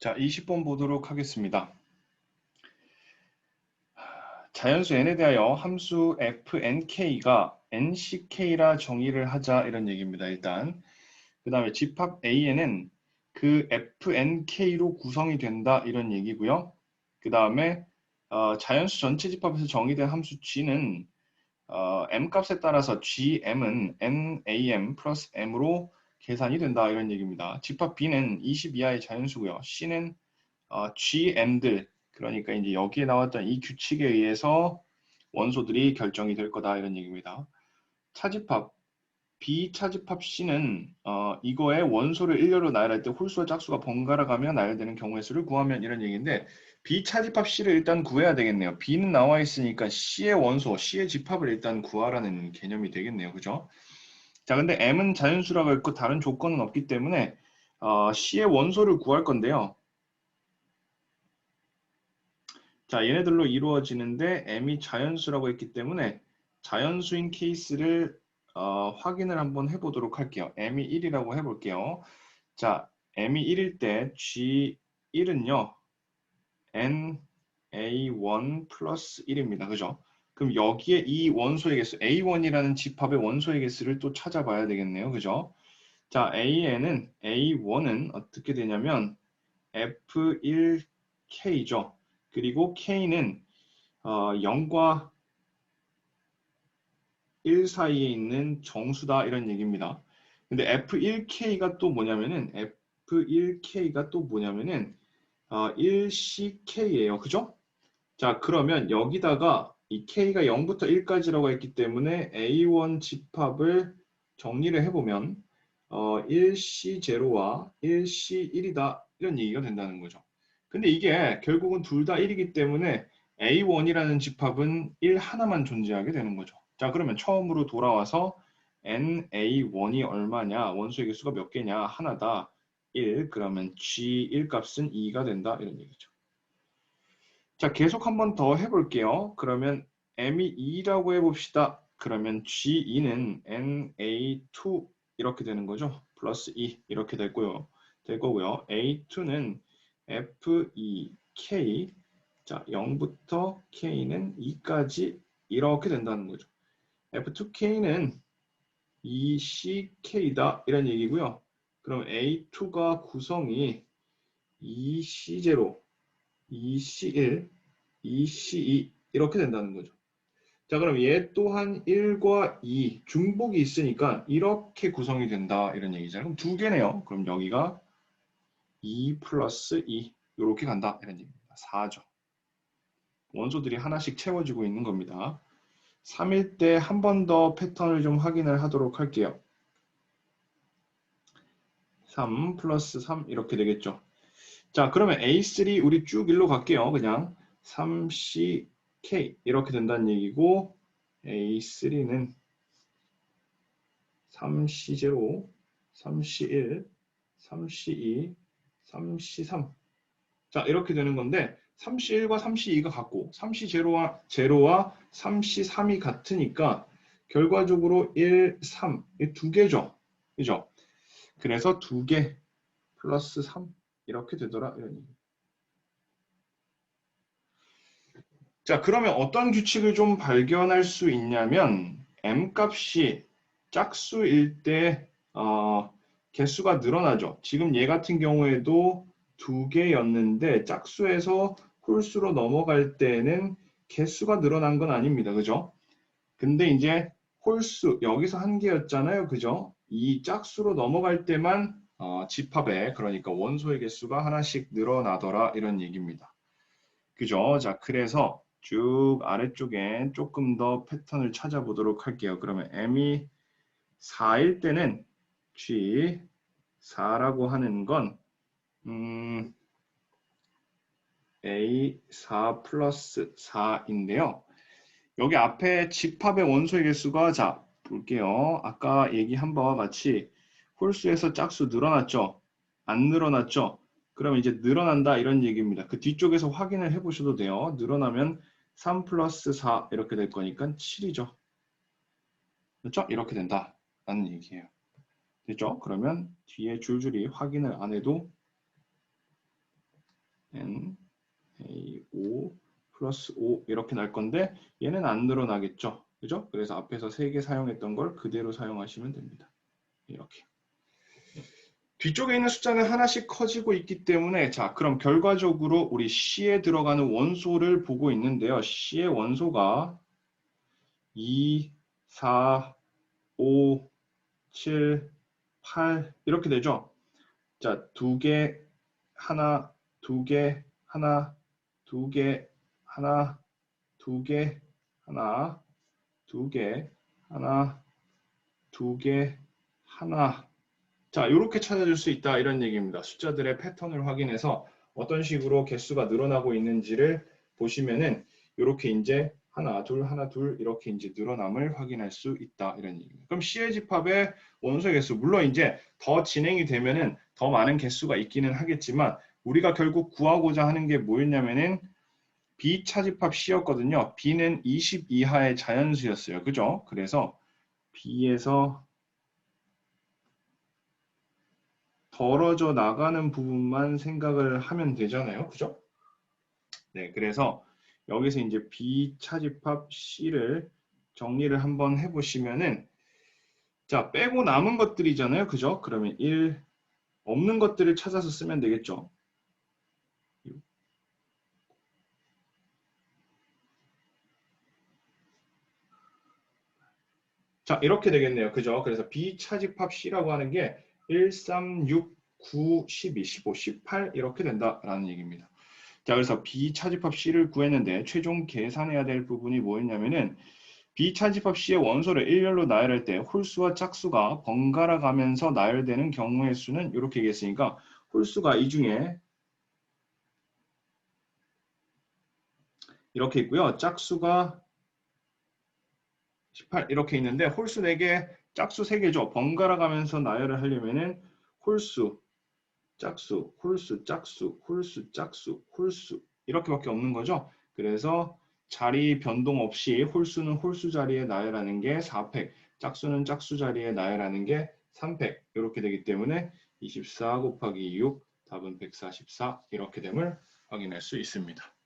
자, 20번 보도록 하겠습니다. 자연수 n에 대하여 함수 fnk가 nck라 정의를 하자 이런 얘기입니다. 일단 그 다음에 집합 an은 그 fnk로 구성이 된다 이런 얘기고요. 그 다음에 어, 자연수 전체 집합에서 정의된 함수 g는 어, m 값에 따라서 gm은 nam 플러스 m으로 계산이 된다 이런 얘기입니다. 집합 b는 20 이하의 자연수고요. c는 어, gm들 그러니까 이제 여기에 나왔던 이 규칙에 의해서 원소들이 결정이 될 거다 이런 얘기입니다. 차집합 비차집합 C는 어, 이거의 원소를 일렬로 나열할 때 홀수와 짝수가 번갈아 가며 나열되는 경우의 수를 구하면 이런 얘기인데 비차집합 C를 일단 구해야 되겠네요. B는 나와 있으니까 C의 원소, C의 집합을 일단 구하라는 개념이 되겠네요. 그죠? 자, 근데 M은 자연수라고 했고 다른 조건은 없기 때문에 어, C의 원소를 구할 건데요. 자, 얘네들로 이루어지는데 m이 자연수라고 했기 때문에 자연수인 케이스를 어, 확인을 한번 해보도록 할게요. m이 1이라고 해볼게요. 자, m이 1일 때 g1은요. na1 플러스 1입니다. 그죠? 그럼 여기에 이 원소의 개수 a1이라는 집합의 원소의 개수를 또 찾아봐야 되겠네요. 그죠? 자, a에는 a1은 어떻게 되냐면 f1k죠. 그리고 k는 어, 0과 1 사이에 있는 정수다 이런 얘기입니다. 근데 F1K가 또 뭐냐면은 F1K가 또 뭐냐면은 어, 1CK예요. 그죠? 자, 그러면 여기다가 이 K가 0부터 1까지라고 했기 때문에 A1 집합을 정리를 해보면 어, 1C0와 1C1이다 이런 얘기가 된다는 거죠. 근데 이게 결국은 둘 다 1이기 때문에 A1이라는 집합은 1 하나만 존재하게 되는 거죠. 자 그러면 처음으로 돌아와서 NA1이 얼마냐 원소의 개수가 몇 개냐 하나다 1 그러면 G1 값은 2가 된다 이런 얘기죠. 자 계속 한번 더 해볼게요. 그러면 M이 2라고 해봅시다. 그러면 G2는 NA2 이렇게 되는 거죠. 플러스 2 이렇게 됐고요. 될 거고요. A2는 F2K 자 0부터 K는 2까지 이렇게 된다는 거죠. F2K는 2CK다 이런 얘기고요. 그럼 A2가 구성이 2C0, 2C1, 2C2 이렇게 된다는 거죠. 자 그럼 얘 또한 1과 2 중복이 있으니까 이렇게 구성이 된다 이런 얘기잖아요. 그럼 두 개네요. 그럼 여기가 2 플러스 2 이렇게 간다 이런 얘기입니다. 4죠. 원소들이 하나씩 채워지고 있는 겁니다. 3일 때 한 번 더 패턴을 좀 확인을 하도록 할게요. 3 플러스 3 이렇게 되겠죠. 자 그러면 A3 우리 쭉 일로 갈게요. 그냥 3CK 이렇게 된다는 얘기고 A3는 3C0, 3C1, 3C2, 3C3 자 이렇게 되는 건데 3C1과 3C2가 같고 3C0와 0와 3C3이 같으니까 결과적으로 1, 3, 두 개죠. 그죠? 그래서 두 개 플러스 3 이렇게 되더라 이런 얘기. 자 그러면 어떤 규칙을 좀 발견할 수 있냐면 m 값이 짝수일 때 어, 개수가 늘어나죠. 지금 얘 같은 경우에도 두 개였는데 짝수에서 홀수로 넘어갈 때는 개수가 늘어난 건 아닙니다. 그죠? 근데 이제 홀수 여기서 한 개였잖아요. 그죠? 이 짝수로 넘어갈 때만 어, 집합에 그러니까 원소의 개수가 하나씩 늘어나더라 이런 얘기입니다. 그죠? 자 그래서 쭉 아래쪽에 조금 더 패턴을 찾아보도록 할게요. 그러면 m이 4일 때는 G4라고 하는 건 음, A4 플러스 4인데요. 여기 앞에 집합의 원소의 개수가 자 볼게요. 아까 얘기한 바와 같이 홀수에서 짝수 늘어났죠? 안 늘어났죠? 그럼 이제 늘어난다 이런 얘기입니다. 그 뒤쪽에서 확인을 해보셔도 돼요. 늘어나면 3 플러스 4 이렇게 될 거니까 7이죠. 그렇죠? 이렇게 된다 라는 얘기예요. 됐죠? 그러면 뒤에 줄줄이 확인을 안 해도 n a 5 플러스 5 이렇게 날 건데 얘는 안 늘어나겠죠. 그죠? 그래서 앞에서 3개 사용했던 걸 그대로 사용하시면 됩니다. 이렇게. 뒤쪽에 있는 숫자는 하나씩 커지고 있기 때문에 자 그럼 결과적으로 우리 C에 들어가는 원소를 보고 있는데요. C의 원소가 2, 4, 5, 7, 8 이렇게 되죠. 자, 두 개, 하나, 두 개, 하나, 두 개, 하나, 두 개, 하나, 두 개, 하나, 두 개, 하나. 자, 이렇게 찾아줄 수 있다 이런 얘기입니다. 숫자들의 패턴을 확인해서 어떤 식으로 개수가 늘어나고 있는지를 보시면은 이렇게 이제 하나, 둘, 하나, 둘 이렇게 이제 늘어남을 확인할 수 있다 이런 얘기입니다. 그럼 C의 집합의 원소 개수 물론 이제 더 진행이 되면은 더 많은 개수가 있기는 하겠지만 우리가 결국 구하고자 하는 게 뭐였냐면은 B 차집합 C였거든요. B는 20 이하의 자연수였어요. 그죠? 그래서 B에서 벌어져 나가는 부분만 생각을 하면 되잖아요. 그죠? 네, 그래서 여기서 이제 B 차집합 C를 정리를 한번 해보시면은 자, 빼고 남은 것들이잖아요. 그죠? 그러면 1, 없는 것들을 찾아서 쓰면 되겠죠. 자, 이렇게 되겠네요. 그죠? 그래서 B 차집합 C라고 하는 게 1, 3, 6, 9, 12, 15, 18 이렇게 된다라는 얘기입니다. 자, 그래서 B 차집합 C를 구했는데 최종 계산해야 될 부분이 뭐였냐면은 B 차집합 C의 원소를 일렬로 나열할 때 홀수와 짝수가 번갈아 가면서 나열되는 경우의 수는 이렇게 얘기했으니까 홀수가 이 중에 이렇게 있고요. 짝수가 18 이렇게 있는데 홀수 4개, 짝수 3개죠. 번갈아 가면서 나열을 하려면은 홀수, 짝수, 홀수, 짝수, 홀수, 짝수, 홀수 이렇게밖에 없는 거죠. 그래서 자리 변동 없이 홀수는 홀수 자리에 나열하는 게 4팩, 짝수는 짝수 자리에 나열하는 게 3팩 이렇게 되기 때문에 24 곱하기 6 답은 144 이렇게 됨을 확인할 수 있습니다.